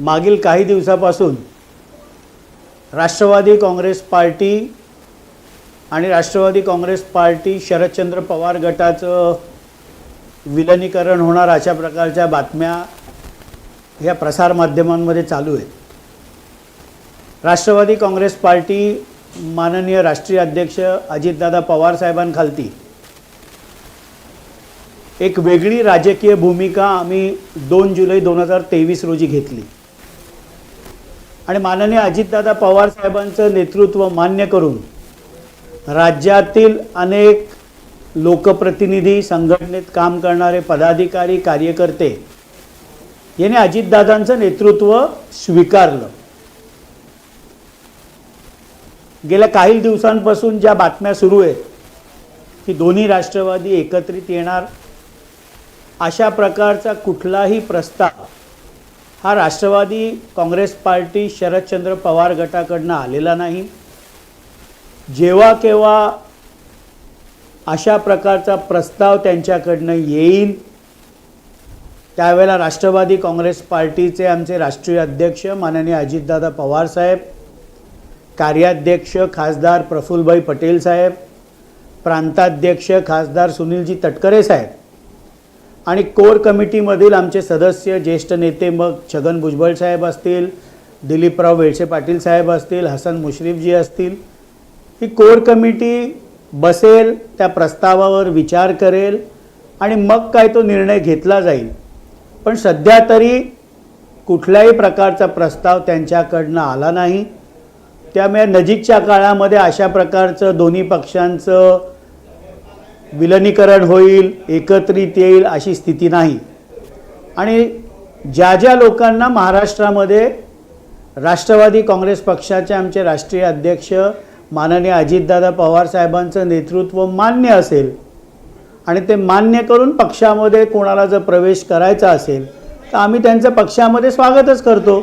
मागील काही दिवसापासून राष्ट्रवादी काँग्रेस पार्टी आणि राष्ट्रवादी काँग्रेस पार्टी शरदचंद्र पवार गटाचं विलनीकरण होणार अशा प्रकारच्या बातम्या ह्या प्रसारमाध्यमांमध्ये चालू आहेत. राष्ट्रवादी काँग्रेस पार्टी माननीय राष्ट्रीय अध्यक्ष अजितदादा पवार साहेबांखालती एक वेगळी राजकीय भूमिका आम्ही दोन जुलै दोन हजार तेवीस रोजी घेतली. आणि माननीय अजितदादा पवार साहेबांचं नेतृत्व मान्य करून राज्यातील अनेक लोकप्रतिनिधी संघटनेत काम करणारे पदाधिकारी कार्यकर्ते यांनी अजितदादांचं नेतृत्व स्वीकारलं. गेल्या काही दिवसांपासून ज्या बातम्या सुरू आहेत की दोन्ही राष्ट्रवादी एकत्रित येणार अशा प्रकारचा कुठलाही प्रस्ताव हा राष्ट्रवादी काँग्रेस पार्टी शरदचंद्र पवार गटाकडनं आलेला नाही. जेव्हा केव्हा अशा प्रकारचा प्रस्ताव त्यांच्याकडनं येईल त्यावेळेला राष्ट्रवादी काँग्रेस पार्टीचे आमचे राष्ट्रीय अध्यक्ष माननीय अजितदादा पवार साहेब कार्याध्यक्ष खासदार प्रफुल्लभाई पटेल साहेब प्रांताध्यक्ष खासदार सुनीलजी तटकरे साहेब आणि कोर कमिटीमधील आमचे सदस्य ज्येष्ठ नेते मग छगन भुजबळ साहेब असतील दिलीपराव वेळसे पाटील साहेब असतील हसन मुश्रीफजी असतील. ही कोर कमिटी बसेल त्या प्रस्तावावर विचार करेल आणि मग काय तो निर्णय घेतला जाईल. पण सध्या तरी कुठल्याही प्रकारचा प्रस्ताव त्यांच्याकडनं आला नाही. त्यामुळे नजीकच्या काळामध्ये अशा प्रकारचं दोन्ही पक्षांचं विलनीकरण होईल एकत्रित येईल अशी स्थिती नाही. आणि ज्या ज्या लोकांना महाराष्ट्रामध्ये राष्ट्रवादी काँग्रेस पक्षाचे आमचे राष्ट्रीय अध्यक्ष माननीय अजितदादा पवार साहेबांचं नेतृत्व मान्य असेल आणि ते मान्य करून पक्षामध्ये कोणाला जर प्रवेश करायचा असेल तर आम्ही त्यांचं पक्षामध्ये स्वागतच करतो.